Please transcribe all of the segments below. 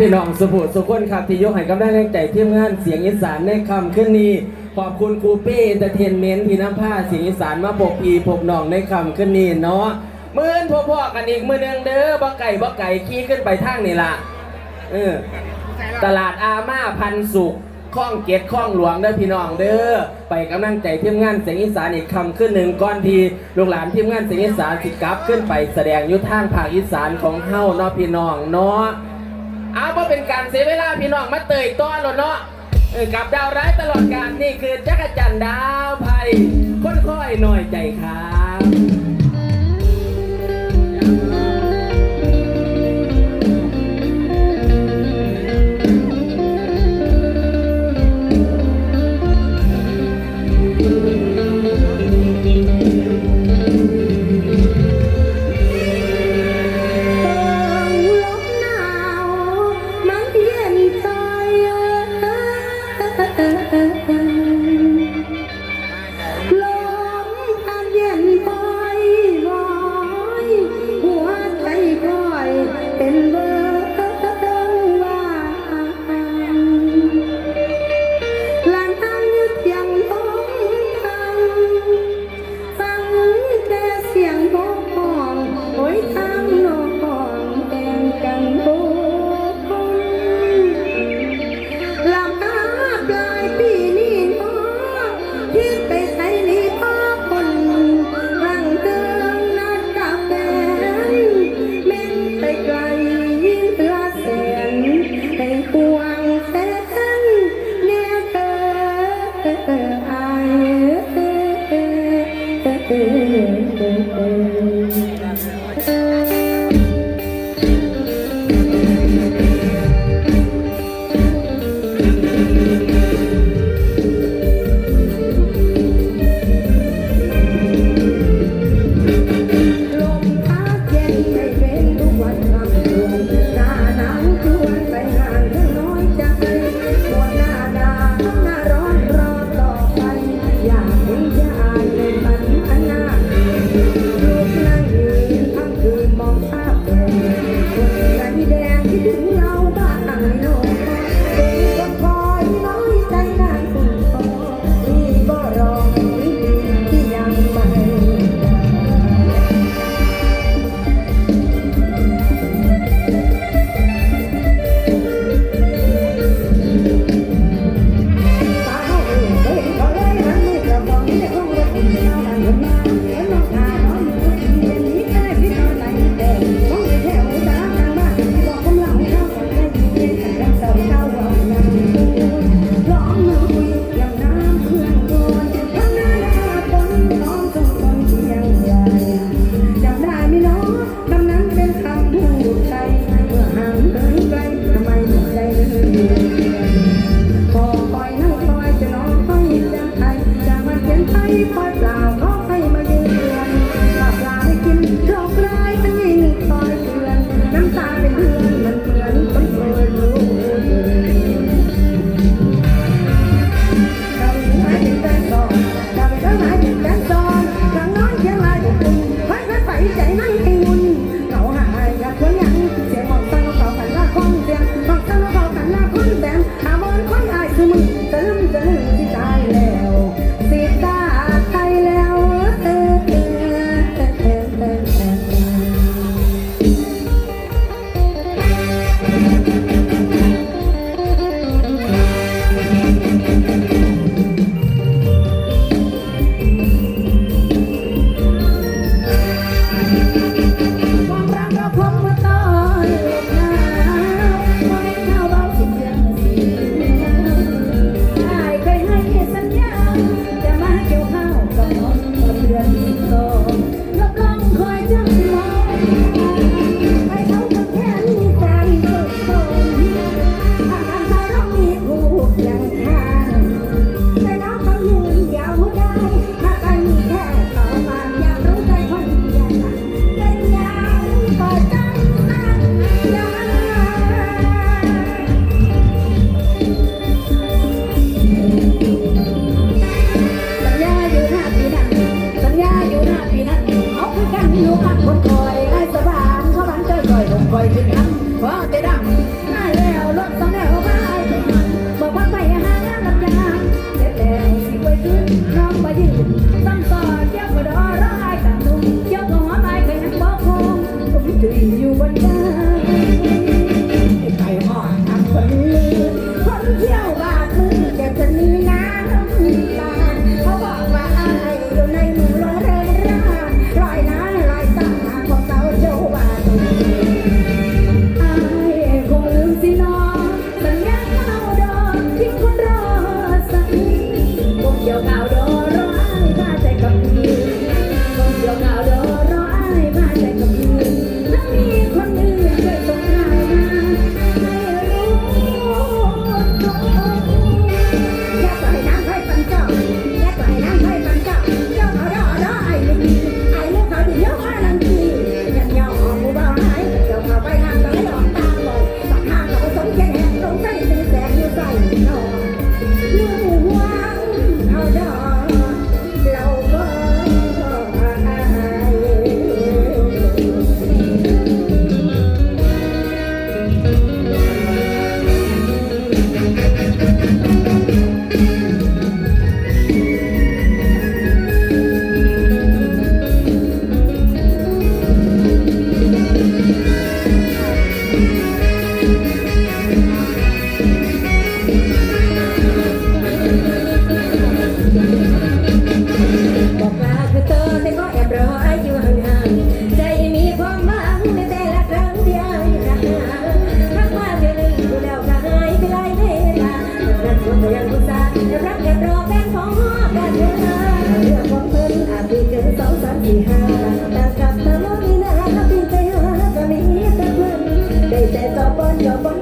พี่น้องสุภูสุขคนครับที่ยกให้กำลังแรงใจทีมงานเสียงอีสานในคำขึ้นนี้ ขอบคุณครูปี้เอนเตอร์เทนเมนต์พี่น้ำผ้าเสียงอีสานมาปกปีปกน้องในคำขึ้นนี้เนาะมื่นพ่อๆกันอีกมื่อนึงเด้อบ่ไก่บ่ไก่ขี้ขึ้นไปทางนี่ละเออตลาดอาม่าพันสุขข้องเกตข้องหลวงเด้อพี่น้องเด้อไปกำลังใจทีมงานเสียงอีสานอีกคำขึ้นหนึ่งก้อนทีลูกหลานทีมงานเสียงอีสานสิกลับขึ้นไปแสดงยุทธทางภาคอีสานของเฮ้าเนาะพี่น้องเนาะ เอาวเพราะเป็นการเสียเวลาพี่น้องมาเตยต้อนรถเนาะกับดาวร้ายตลอดกาลนี่คือจักรจันดาวไพคนค่อยหน่อยใจใคร 有吗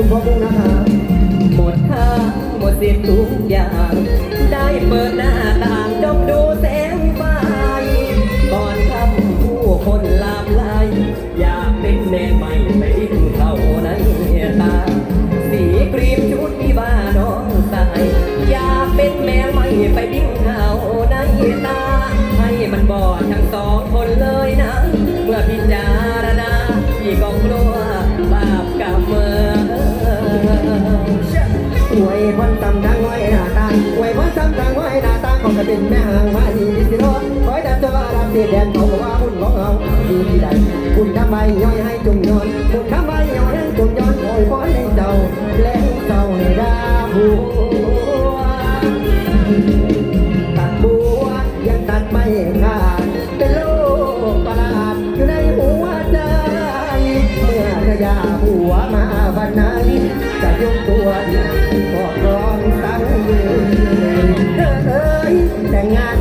คุณพ่อบุ้งนะครับหมดค่าหมดสิ้นทุกอย่าง ได้เปิดหน้า เป็นแม่หางมาดีสิโรคอยดับจะว่ารับเสียแดนเขาบอกว่าหุ่นของเราดีที่ใดคุณทำไมย่อยให้จงย้อนคุณทำไมย่อยให้จงย้อนโอวยพอให้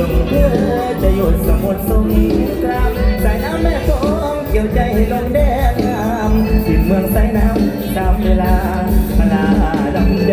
ลงเพื่อจะหยุดสมุทรสงครามสายน้ำแม่กองเกี่ยวใจให้ลงแดงงามสิ้นเมืองสายน้ำตามเวลาพลาดำใจ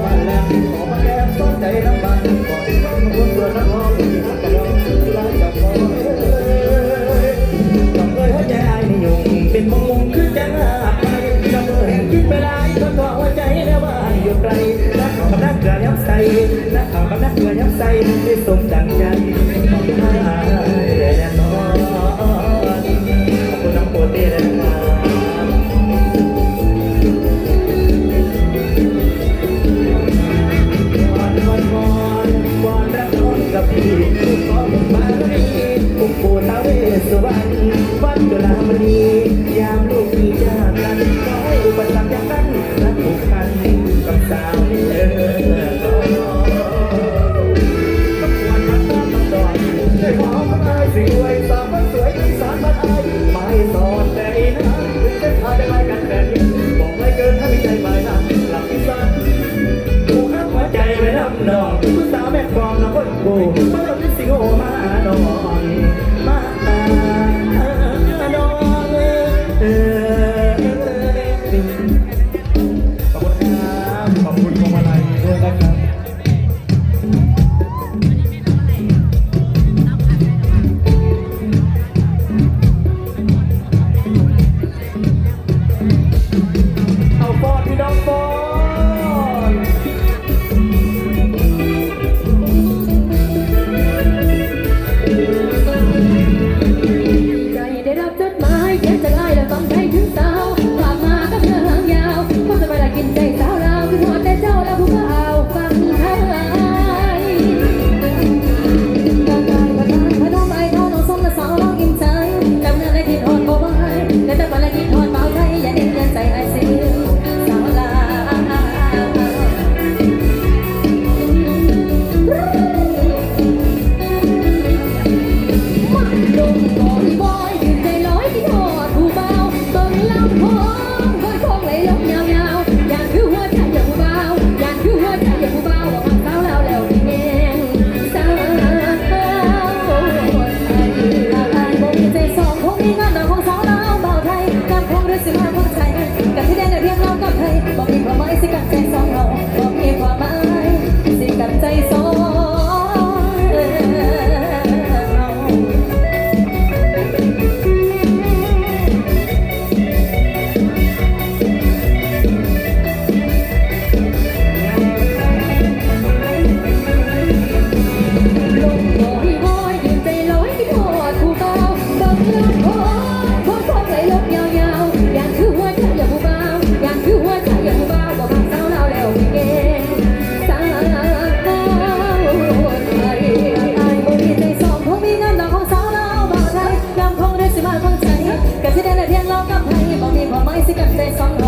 าย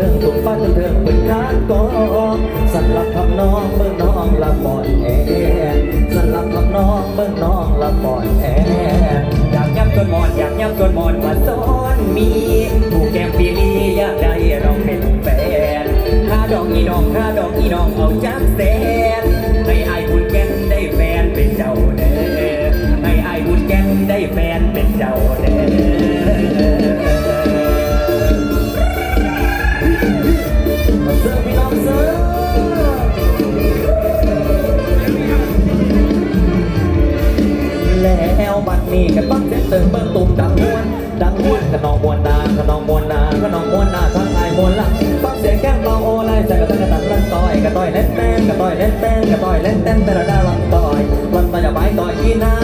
มบ้านเทิงตุ่มบ้านเทิงเป็นการกองสันหลับคำน้องเบิ่งน้องละปอนแอสันหลับคำน้องเบิ่งน้องละปอนแอนอยากย้ำจนหมอนอยากย้ำจนหมอนว่าซ้อนมีผู้แก้มปีลีอยากได้เราเป็นแฟนค่าดอกอีน้องค่าดอกอีน้องเอาจักแสนให้อายคุณแก่นได้แฟนเป็นเจ้าเด้อให้อายคุณแก่นได้แฟนเป็นเจ้าเด้อ บัดนี้กันบังเสียงเติมเบิ้งตุ่มดังมวนดังมวนกันนองมวนนากันนองมวนนากันนองมวนนาทั้งไอ้มวนหลังฟังเสียงแก้มเราโอไลใส่กระตันกระตันลันต่อยกระต่อยเล่นแต้นกระต่อยเล่นแต้นกระต่อยเล่นแต้นแต่ละดาลังต่อยลันต่อยจะไปต่อยกี่นา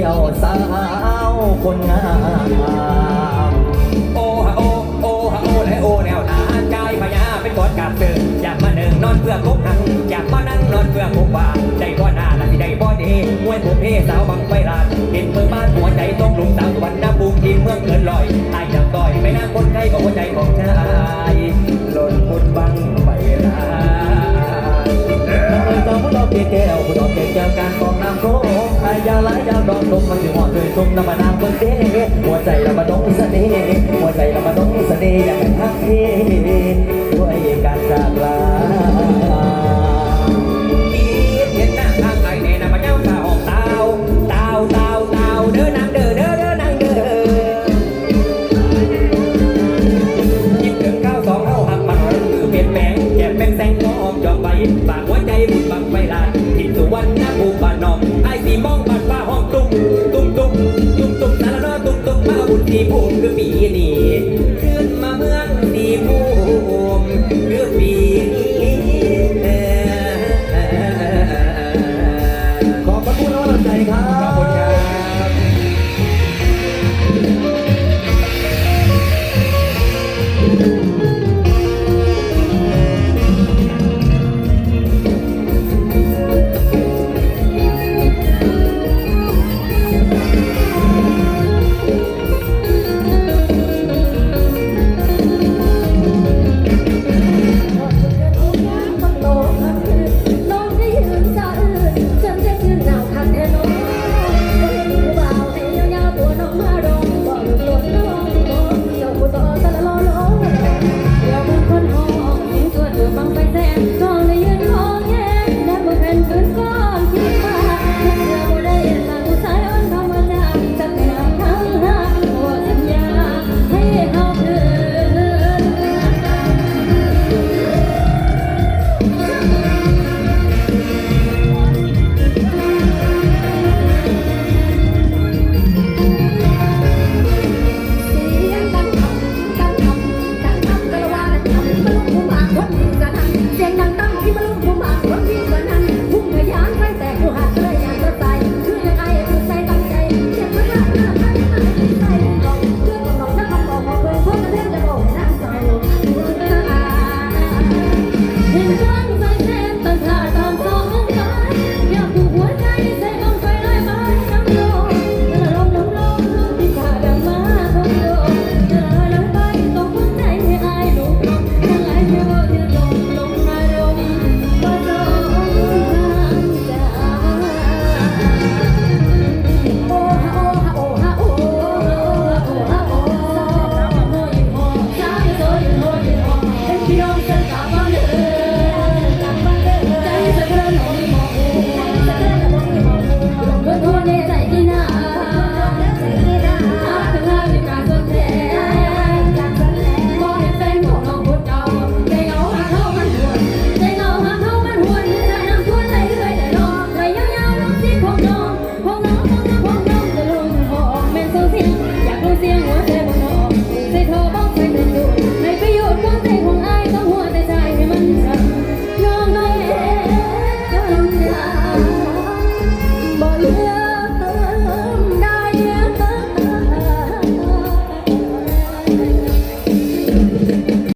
ทีเที่ยวสาวคนงามโอ้ฮะโอ้โอ้ฮะโอ้และโอ้แนวหนาใจพญาเป็นกอดกาบเดินอยากมาหนึ่งนอนเพื่อกบหังอยากมานั่งนอนเพื่อกบว่าได้บ่หน้าละที่ได้บ่ดีมวยผมเพสาวบังไฟลานเห็นเมืองบ้านหัวใจต้องลุงสาวสวรรค์น้ำบูมทีเมืองเกินลอยอายจังต่อยไม่น่าคนไข้ของหัวใจของชายหล่นพุดบังไฟลาน น้ำเลยตาผู้ดอกเกแก้วผู้ดอกเกแก้วการกองน้ำโขงใครยาวหลายยาวดอกลมมันถึงหอดเลยทุ่มน้ำมันน้ำเบิ่งเด้หัวใจเรามาดงเสน่ห์หัวใจเรามาดงเสน่ห์อยากให้ทักทีด้วยการจากลา